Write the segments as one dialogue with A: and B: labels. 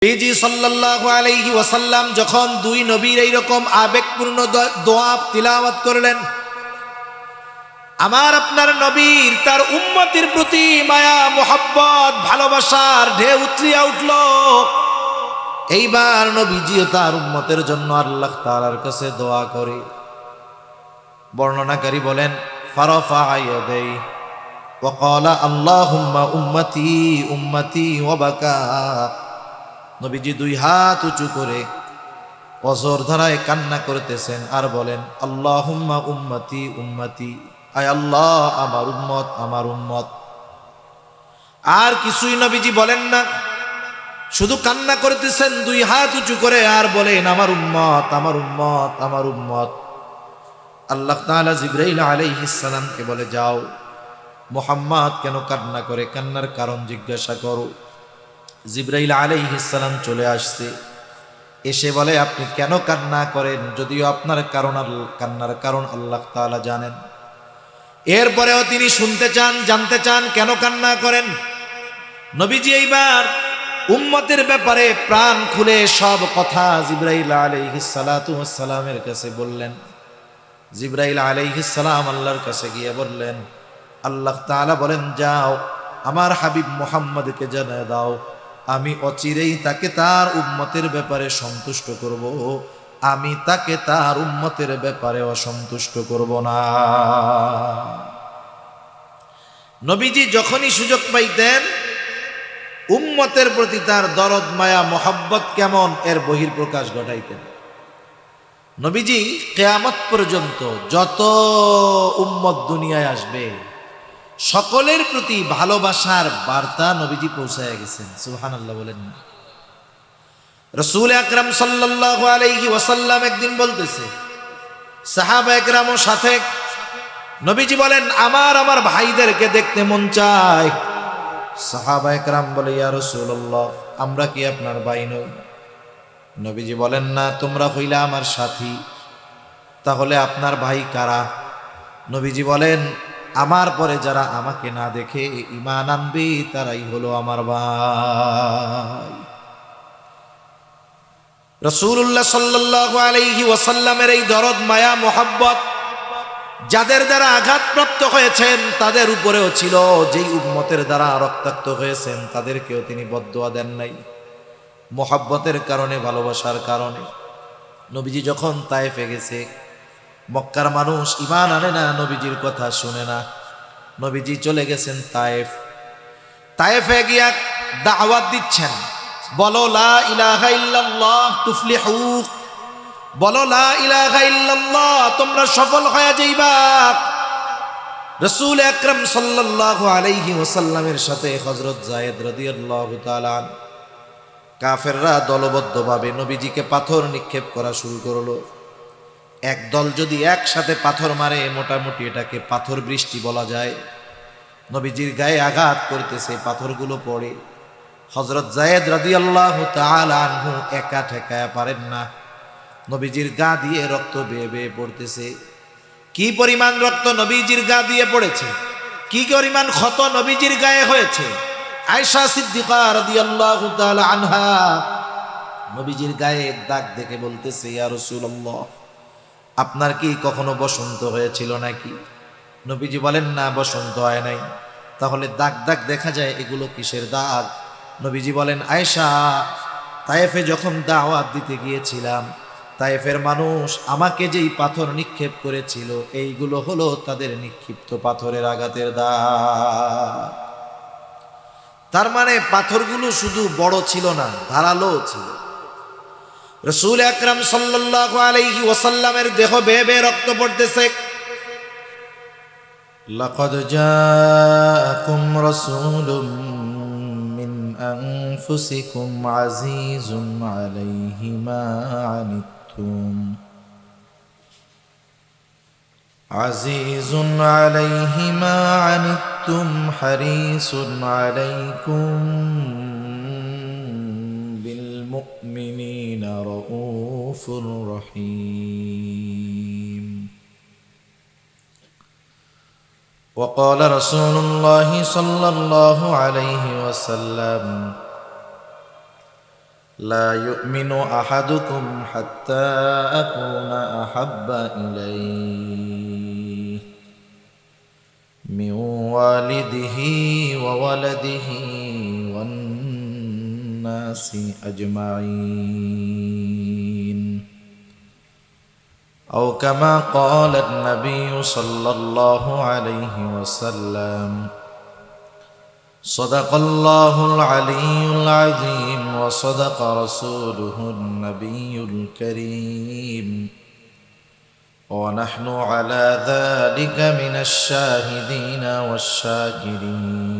A: নবীজি সাল্লাল্লাহু আলাইহি ওয়াসাল্লাম যখন দুই নবীর এইরকম আবেগপূর্ণ দ- দোয়া তিলাওয়াত করলেন আমার আপনার নবীর তার উম্মতির প্রতি মায়া মোহাব্বত ভালোবাসার ঢেউ উতলিয়া উঠল এইবার নবীজিও তার উম্মতের জন্য আল্লাহ তাআলার কাছে দোয়া করে বর্ণনাকারী বলেন ফারফা ইয়াদাই وقال اللهم উম্মতি উম্মতি ওয়াবাকা নবীজি দুই হাত উঁচু করে অজর ধারায় কান্না করতেছেন আর বলেন, আল্লাহুম্মা উম্মতি উম্মতি। আয় আল্লাহ, আমার উম্মত আমার উম্মত। আর কিছুই নবীজি বলেন না। শুধু কান্না করতেছেন, দুই হাত উঁচু করে আর বলেন, আমার উম্মত আমার উম্মত আমার উম্মত। আল্লাহ তাআলা জিব্রাইল আলাইহিস সালামকে বলে, যাও, মোহাম্মদ কেন কান্না করে? কান্নার কারণ জিজ্ঞাসা করো। জিব্রাইল আলাইহিসালাম চলে আসছে। এসে বলে, আপনি কেন কান্না করেন? যদিও আপনার কারণ কান্নার কারণ আল্লাহ তাআলা জানেন। এরপরেও তিনি শুনতে চান, জানতে চান, কেন কান্না করেন? নবীজি এইবার উম্মতের ব্যাপারে প্রাণ খুলে সব কথা জিব্রাইল আলাইহিসালামের কাছে বললেন। জিব্রাইল আলাইহিসালাম আল্লাহর কাছে গিয়ে বললেন, আল্লাহ তাআলা বলেন, যাও, আমার হাবিব মোহাম্মদকে জানিয়ে দাও। আমি অচিরেই তাকে তার উম্মতের ব্যাপারে সন্তুষ্ট করব। আমি তাকে তার উম্মতের ব্যাপারে অসন্তুষ্ট করব না। নবীজি যখনই সুযোগ পাইতেন উম্মতের প্রতি তার দরদ, মায়া, মোহাব্বত কেমন এর বহির্প্রকাশ ঘটাইতেন। নবীজি কেয়ামত পর্যন্ত যত উম্মত দুনিয়ায় আসবে সকলের প্রতি ভালোবাসার বার্তা নবীজি পৌঁছায় গেছেন। সুহান আল্লাহ বলেন রসুল আকরাম সাল্লাল্লাহু আলাইহি ওয়াসাল্লাম একদিন বলতেছে, সাহাব সাহাবা ও সাথে, নবীজি বলেন, আমার আমার ভাইদেরকে দেখতে মন চায়। সাহাবা একরাম বলে, ইয়া রাসূলুল্লাহ, আমরা কি আপনার ভাই নই? নবীজি বলেন, না, তোমরা হইলে আমার সাথী, তাহলে আপনার ভাই কারা? নবীজি বলেন আমার পরে যারা আমাকে না দেখে ইমান আনবে, তারাই হলো আমার ভাই। রসুল্লাহ সাল্লাহ আলাইহি এই দরদ, মায়া, মোহাব্বত যাদের দ্বারা আঘাতপ্রাপ্ত হয়েছেন, তাদের উপরেও ছিল। যেই উম্মতের দ্বারা রক্তাক্ত হয়েছেন, তাদেরকেও তিনি বদোয়া দেন নাই। মোহাব্বতের কারণে, ভালোবাসার কারণে। নবীজি যখন তায়েফে গেছে মক্কার মানুষ ইমান আনে না, নবীজির কথা শুনে না। নবীজি চলে গেছেন তায়েফ। তায়েফে গিয়া দাওয়াত দিচ্ছেন। বলো, লা ইলাহা ইল্লাল্লাহ তুফলিহু। বলো, লা ইলাহা ইল্লাল্লাহ, তোমরা সফল হয়ে যাইবা। রসুল আকরাম সাল্লাল্লাহু আলাইহি ওয়াসাল্লামের সাথে হযরত জায়েদ রাদিয়াল্লাহু তাআলা কাফেররা দলবদ্ধভাবে নবীজিকে পাথর নিক্ষেপ করা শুরু করল। এক দল যদি একসাথে পাথর মারে, মোটামুটি এটাকে পাথর বৃষ্টি বলা যায়। নবীজির গায়ে আঘাত করতেছে পাথরগুলো পড়ে। হজরত জায়েদ রাদিয়াল্লাহ তাআলা আনহু একা ঠেকায়া পারেন না। নবীজির গা দিয়ে রক্ত বেয়ে বেয়ে পড়তেছে। কি পরিমাণ রক্ত নবীজির গা দিয়ে পড়েছে? কি পরিমাণ ক্ষত নবীজির গায়ে হয়েছে? আয়সা সিদ্দিকা রাদিয়াল্লাহু তাআলা আনহা নবীজির গায়ে দাগ দেখে বলতেছে, ইয়া রাসূলুল্লাহ আপনার কি কখনো বসন্ত হয়েছিল নাকি? নবীজি বলেন, না, বসন্ত হয় নাই। তাহলে দাগ দাগ দেখা যায়, এগুলো কিসের দাগ? নবীজি বলেন, আয়েশা, তায়েফে যখন দাওয়াত দিতে গিয়েছিলাম, তায়েফের মানুষ আমাকে যেই পাথর নিক্ষেপ করেছিল, এইগুলো হলো তাদের নিক্ষিপ্ত পাথরের আঘাতের দাগ। তার মানে পাথরগুলো শুধু বড় ছিল না ধারালো ছিল। রসুল আকরাম সাল্লাল্লাহু আলাইহি ওয়াসাল্লামের দেহ বেয়ে বেয়ে রক্ত পড়তেছে لقد جاءكم رسول من أنفسكم عزيز عليه ما عنتم عزيز عليه ما عنتم حريص عليكم بالمؤمنين رؤوف رحيم. وقال رسول الله صلى الله عليه وسلم لا يؤمن أحدكم حتى أكون أحب إليه من والده وولده والناس أجمعين. أو كما قال النبي صلى الله عليه وسلم صدق الله العلي العظيم وصدق رسوله النبي الكريم. ونحن على ذلك من الشاهدين والشاكرين.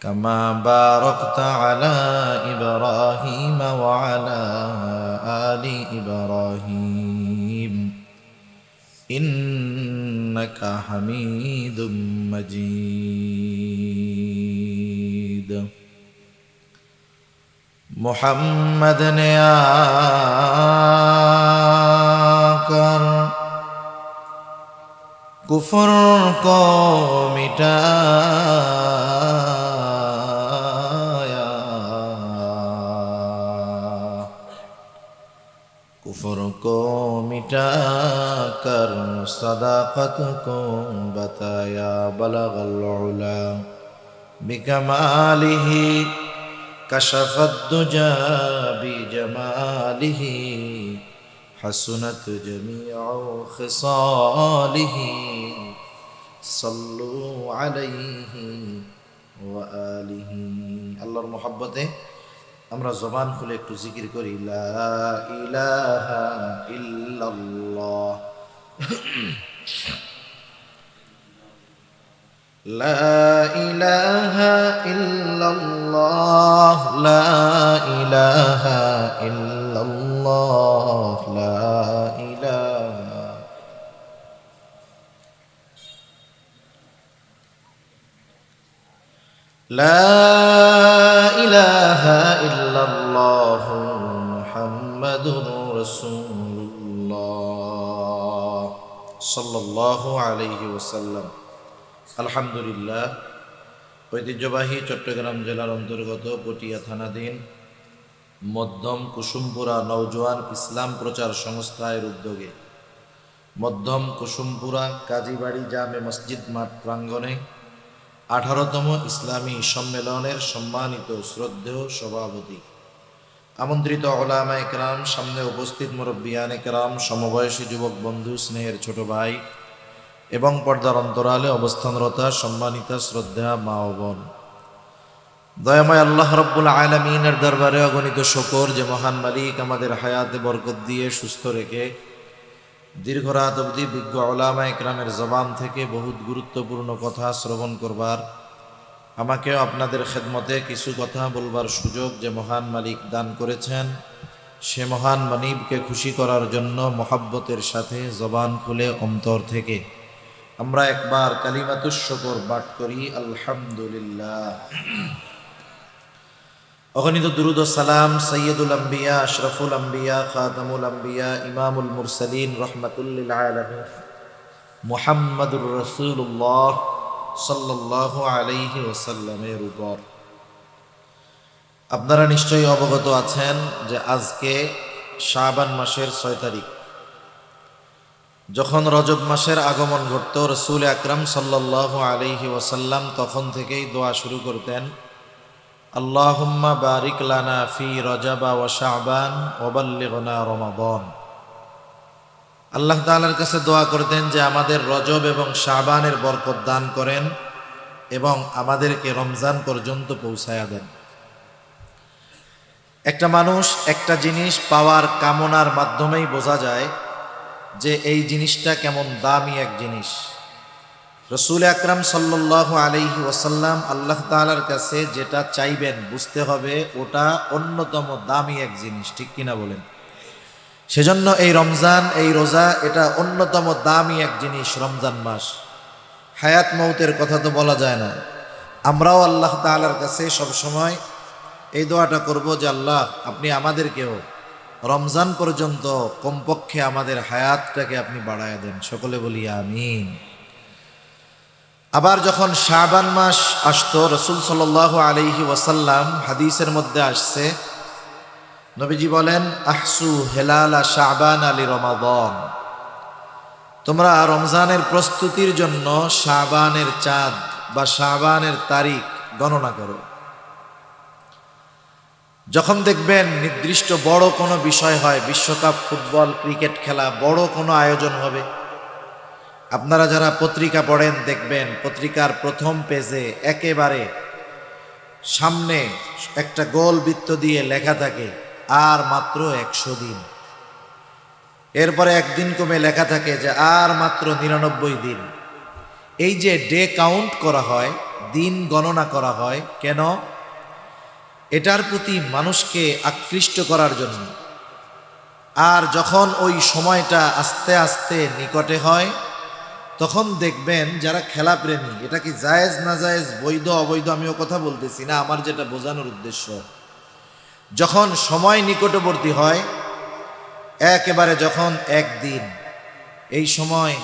A: كما باركت على إبراهيم وعلى آل إبراهيم. إنك حميد مجيد. محمد نے آکر کفر کو مٹایا کفر کو مٹا کر صداقت کو بتایا بلغ العلا بکمالہ کشف الدجا بجمالہ حسنت جميع خصاله صلوا عليه وآله. اللہ محبت ہے আমরা জবান খুলে একটু জিকির করি লা ইলাহা ইল্লাল্লাহ লা ইলাহা ইল্লাল্লাহ লা ইলাহা লা الله محمد رسول الله صلى الله عليه وسلم আলহামদুলিল্লাহ ঐতিহ্যবাহী চট্টগ্রাম জেলার অন্তর্গত পটিয়া থানাধীন মধ্যম কুসুমপুরা নৌজওয়ান ইসলাম প্রচার সংস্থায়ের উদ্যোগে মধ্যম কুসুমপুরা কাজীবাড়ি জামে মসজিদ মাঠ প্রাঙ্গণে আঠারোতম ইসলামী সম্মেলনের সম্মানিত শ্রদ্ধেয় সভাপতি আমন্ত্রিত ওলামা একরাম, সামনে উপস্থিত মুরব্বিয়ান একরাম, সমবয়সী যুবক বন্ধু, স্নেহের ছোট ভাই এবং পর্দার অন্তরালে অবস্থানরতা, সম্মানিতা, শ্রদ্ধা মা ও বোন। দয়াময় আল্লাহ রব্বুল আলমিনের দরবারে অগণিত শকর যে মহান মালিক আমাদের হায়াতে বরকত দিয়ে সুস্থ রেখে দীর্ঘ রাত অবধি বিজ্ঞ ওলামা একরামের জবান থেকে বহুত গুরুত্বপূর্ণ কথা শ্রবণ করবার আমাকেও আপনাদের খেদমতে কিছু কথা বলবার সুযোগ যে মহান মালিক দান করেছেন। সে মহান মানিবকে খুশি করার জন্য মহাব্বতের সাথে জবান খুলে অন্তর থেকে আমরা একবার কালিমাতুস বাট করি, আলহামদুলিল্লাহ। অগণিত দুরুদ সালাম সৈয়দুল আম্বিয়া, আশরফুল আম্বিয়া, খাতামুল আম্বিয়া, ইমামুল মুরসালিন রহমাতুল্লিল আলমিন। মুহাম্মাদুর রসুল্লাহ সাল্লাহ আলাইহি ওসাল্লামের উপর। আপনারা নিশ্চয়ই অবগত আছেন যে আজকে শাবান মাসের ছয় তারিখ। যখন রজব মাসের আগমন ঘটত, রসুল আকরাম সাল্লাহ আলহি ওসাল্লাম তখন থেকেই দোয়া শুরু করতেন, আল্লাহুম্মা বারিক লানা ফি রজাবা ওয়া শাবান ওবাল্লিগনা রমাদান। আল্লাহ তাআলার কাছে দোয়া করতেন যে আমাদের রজব এবং শাবানের বরকত দান করেন এবং আমাদেরকে রমজান পর্যন্ত পৌঁছায়া দেন। একটা মানুষ একটা জিনিস পাওয়ার কামনার মাধ্যমেই বোঝা যায় যে এই জিনিসটা কেমন দামি এক জিনিস। রসুল আকরাম সাল্লাহ আলহি ওসাল্লাম আল্লাহ তালার কাছে যেটা চাইবেন বুঝতে হবে, ওটা অন্যতম দামি এক জিনিস, ঠিক কিনা বলেন? সেজন্য এই রমজান, এই রোজা, এটা অন্যতম দামি এক জিনিস রমজান মাস। হায়াত মৌতের কথা তো বলা যায় না। আমরাও আল্লাহ তালার কাছে সবসময় এই দোয়াটা করব যে, আল্লাহ, আপনি আমাদেরকেও রমজান পর্যন্ত কমপক্ষে আমাদের হায়াতটাকে আপনি বাড়ায় দেন। সকলে বলি আমিন। আবার যখন শাবান মাস আসতো, রসুল সাল আলিহি ওয়াসাল্লাম হাদিসের মধ্যে আসছে নবীজি বলেন, আহসু হেলালা শাবান আলী রমাদন। তোমরা রমজানের প্রস্তুতির জন্য শাবানের চাঁদ বা শাবানের তারিখ গণনা করো। যখন দেখবেন নির্দিষ্ট বড় কোনো বিষয় হয়, বিশ্বকাপ, ফুটবল, ক্রিকেট খেলা, বড় কোনো আয়োজন হবে। আপনারা যারা পত্রিকা পড়েন দেখবেন, পত্রিকার প্রথম পেজে একেবারে সামনে একটা গোল বৃত্ত দিয়ে লেখা থাকে আর মাত্র একশো দিন। এরপরে একদিন কমে লেখা থাকে যে আর মাত্র নিরানব্বই দিন। এই যে ডে কাউন্ট করা হয়, দিন গণনা করা হয়, কেন? এটার প্রতি মানুষকে আকৃষ্ট করার জন্য। আর যখন ওই সময়টা আস্তে আস্তে নিকটে হয়, তখন দেখবেন যারা খেলা প্রেমী এটা কি জায়েজ না জায়েজ, বৈধ অবৈধ আমিও কথা বলতেছি না, আমার যেটা বোঝানোর উদ্দেশ্য। যখন সময় নিকটবর্তী হয়, একেবারে যখন একদিন, এই সময়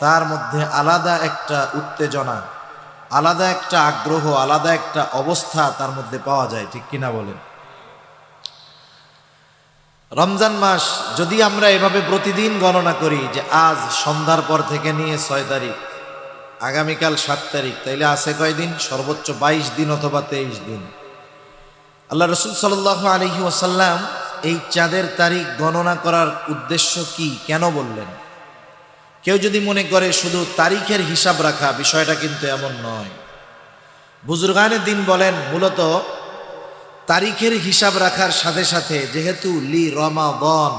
A: তার মধ্যে আলাদা একটা উত্তেজনা, আলাদা একটা আগ্রহ, আলাদা একটা অবস্থা তার মধ্যে পাওয়া যায়, ঠিক কিনা বলেন? রমজান মাস, যদি আমরা এভাবে প্রতিদিন গণনা করি যে আজ সন্ধ্যার পর থেকে নিয়ে ছয় তারিখ, আগামীকাল সাত তারিখ, তাইলে আছে কয়দিন? সর্বোচ্চ বাইশ দিন অথবা তেইশ দিন। আল্লাহ রসুল সাল আলহি ওসাল্লাম এই চাঁদের তারিখ গণনা করার উদ্দেশ্য কি কেন বললেন? কেউ যদি মনে করে শুধু তারিখের হিসাব রাখা বিষয়টা কিন্তু এমন নয়। বুজুর্গানের দিন বলেন, মূলত তারিখের হিসাব রাখার সাথে সাথে যেহেতু লি রমাবন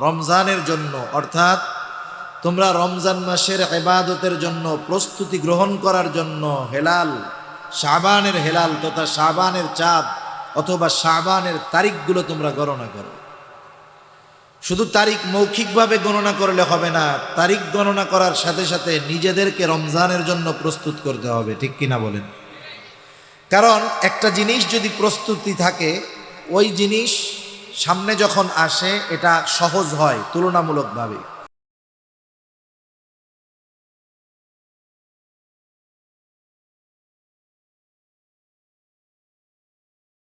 A: রমজানের জন্য, অর্থাৎ তোমরা রমজান মাসের এবাদতের জন্য প্রস্তুতি গ্রহণ করার জন্য হেলাল শাবানের হেলাল তথা শাবানের চাঁদ অথবা শাবানের তারিখগুলো তোমরা গণনা করো। শুধু তারিখ মৌখিকভাবে গণনা করলে হবে না, তারিখ গণনা করার সাথে সাথে নিজেদেরকে রমজানের জন্য প্রস্তুত করতে হবে, ঠিক কিনা বলেন? কারণ একটা জিনিস যদি প্রস্তুতি থাকে, ওই জিনিস সামনে যখন আসে, এটা সহজ হয় তুলনামূলকভাবে।